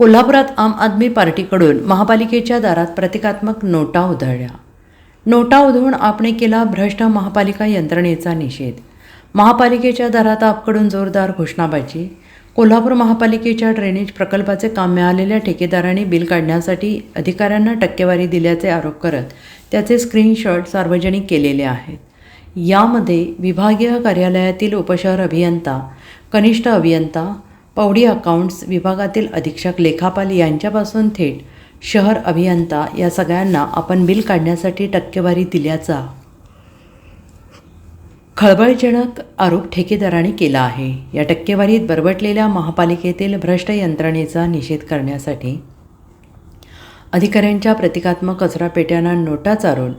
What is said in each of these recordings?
कोल्हापुरात आम आदमी पार्टीकडून महापालिकेच्या दारात प्रतिकात्मक नोटा उधळल्या. नोटा उधळून आपणे केला भ्रष्ट महापालिका यंत्रणेचा निषेध. महापालिकेच्या दारात आपकडून जोरदार घोषणाबाजी. कोल्हापूर महापालिकेच्या ड्रेनेज प्रकल्पाचे काम मिळालेल्या ठेकेदारांनी बिल काढण्यासाठी अधिकाऱ्यांना टक्केवारी दिल्याचे आरोप करत त्याचे स्क्रीनशॉट सार्वजनिक केलेले आहेत. यामध्ये विभागीय कार्यालयातील उपशहर अभियंता कनिष्ठ अभियंता पौडी अकाउंट्स विभागातील अधीक्षक लेखापाल यांच्यापासून थेट शहर अभियंता या सगळ्यांना आपण बिल काढण्यासाठी टक्केवारी दिल्याचा खळबळजनक आरोप ठेकेदाराने केला आहे. या टक्केवारीत बरबटलेल्या महापालिकेतील भ्रष्ट यंत्रणेचा निषेध करण्यासाठी अधिकाऱ्यांच्या प्रतिकात्मक कचरा पेट्यांना नोटा चारून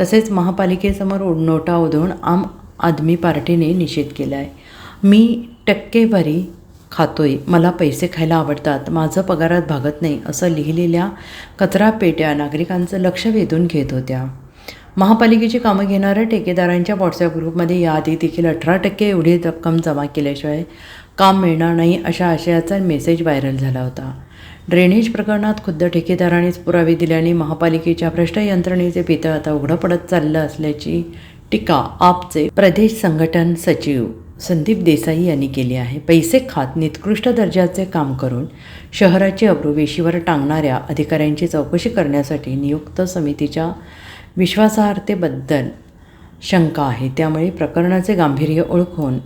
तसेच महापालिकेसमोर नोटा उधळून आम आदमी पार्टीने निषेध केला आहे मी टक्केवारी खातोय मला पैसे खायला आवडतात माझं पगारात भागत नाही असं लिहिलेल्या कचरा पेट्या नागरिकांचं लक्ष वेधून घेत होत्या. महापालिकेची कामं घेणाऱ्या ठेकेदारांच्या व्हॉट्सअप ग्रुपमध्ये याआधी देखील अठरा टक्के एवढी रक्कम जमा केल्याशिवाय काम मिळणार नाही अशा आशयाचा मेसेज व्हायरल झाला होता. ड्रेनेज प्रकरणात खुद्द ठेकेदारानेच पुरावे दिल्याने महापालिकेच्या भ्रष्ट यंत्रणेचे पितळ आता उघडं पडत चाललं असल्याची टीका आपचे प्रदेश संघटन सचिव संदीप देसाई यांनी केली आहे. पैसे खात निकृष्ट दर्जाचे काम करून शहराची अप्रूवेशीवर टांगणाऱ्या अधिकाऱ्यांची चौकशी करण्यासाठी नियुक्त समितीच्या विश्वासार्हतेबद्दल शंका आहे. त्यामुळे प्रकरणाचे गांभीर्य ओळखून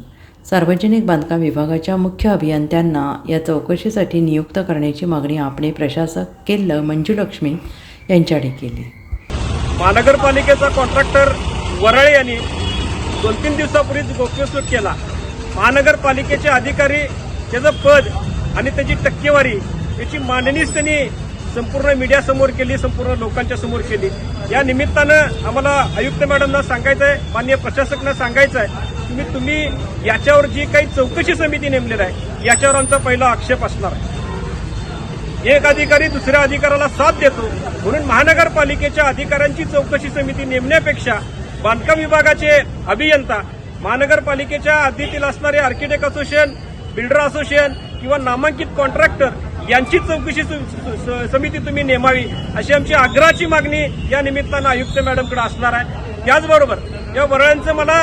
सार्वजनिक बांधकाम विभागाच्या मुख्य अभियंत्यांना या चौकशीसाठी नियुक्त करण्याची मागणी आपणे प्रशासक केल्लं मंजुलक्ष्मी यांच्याकडे केली. महानगरपालिकेचा कॉन्ट्रॅक्टर वरळे यांनी दोन तीन दिवसापूर्वीच गोप्यस्फोट केला. महानगरपालिकेचे अधिकारी त्याचं पद आणि त्याची टक्केवारी याची मांडणीच त्यांनी संपूर्ण मीडियासमोर केली संपूर्ण लोकांच्या समोर केली. या निमित्तानं आम्हाला आयुक्त मॅडमना सांगायचं आहे माननीय प्रशासकांना सांगायचं आहे तुम्ही तुम्ही याच्यावर जी काही चौकशी समिती नेमलेली आहे याच्यावर आमचा पहिला आक्षेप असणार आहे. एक अधिकारी दुसऱ्या अधिकाऱ्याला साथ देतो म्हणून महानगरपालिकेच्या अधिकाऱ्यांची चौकशी समिती नेमण्यापेक्षा बांधकाम विभागाचे अभियंता महानगरपालिकेच्या हद्दीतील असणारे आर्किटेक्ट असोसिएशन बिल्डर असोसिएशन किंवा नामांकित कॉन्ट्रॅक्टर यांची चौकशी स- समिती तुम्ही नेमावी अशी आमची आग्रहाची मागणी या निमित्तानं आयुक्त मॅडमकडे असणार आहे. त्याचबरोबर या वरळ्यांचं मला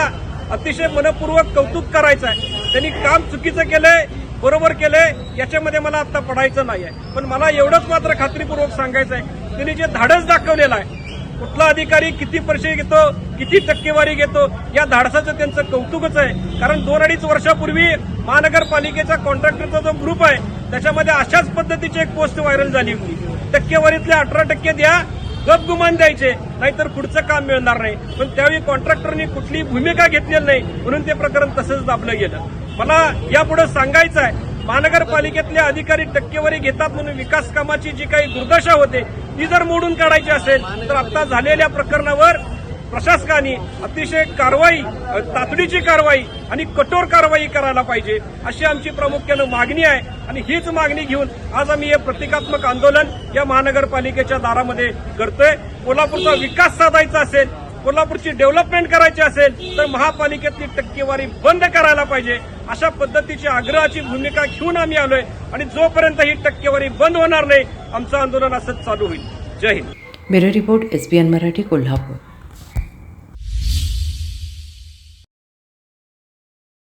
अतिशय मनपूर्वक कौतुक करायचं आहे त्यांनी काम चुकीचं केलंय बरोबर केलंय याच्यामध्ये मला आता पडायचं नाही आहे पण मला एवढंच मात्र खात्रीपूर्वक सांगायचं आहे त्यांनी जे धाडस दाखवलेलं आहे कुठला अधिकारी किती पैसे घेतो किती टक्केवारी घेतो या धाडसाचं त्यांचं कौतुकच आहे. कारण दोन अडीच वर्षापूर्वी महानगरपालिकेचा कॉन्ट्रॅक्टरचा जो ग्रुप आहे त्याच्यामध्ये अशाच पद्धतीची एक पोस्ट व्हायरल झाली होती. टक्केवारीतले अठरा टक्के द्या गप गुमान द्यायचे नाहीतर पुढचं काम मिळणार नाही. पण त्यावेळी कॉन्ट्रॅक्टरनी कुठली भूमिका घेतलेली नाही म्हणून ते प्रकरण तसंच दाबलं गेलं. मला यापुढे सांगायचं आहे महानगरपालिकेतले अधिकारी टक्केवारी घेतात म्हणून विकास कामाची जी काही दुर्दशा होते ती जर मोडून काढायची असेल तर आता झालेल्या प्रकरणावर प्रशासकाने अतिशय कारवाई तातडीची कारवाई आणि कठोर कारवाई करायला पाहिजे अशी आमची प्रामुख्यानं मागणी आहे. आणि हीच मागणी घेऊन आज आम्ही हे प्रतिकात्मक आंदोलन या महानगरपालिकेच्या दारामध्ये करतोय. कोल्हापूरचा विकास साधायचा असेल कोल्हापूरची डेव्हलपमेंट करायची असेल तर महापालिकेतली टक्केवारी बंद करायला पाहिजे. अशा पद्धतीची आग्रहाची भूमिका घेऊन आम्ही आलोय. आणि जोपर्यंत ही टक्केवारी बंद होणार नाही आमचं आंदोलन असंच चालू होईल. जय Hind. Bureau report S B N Marathi Kolhapur.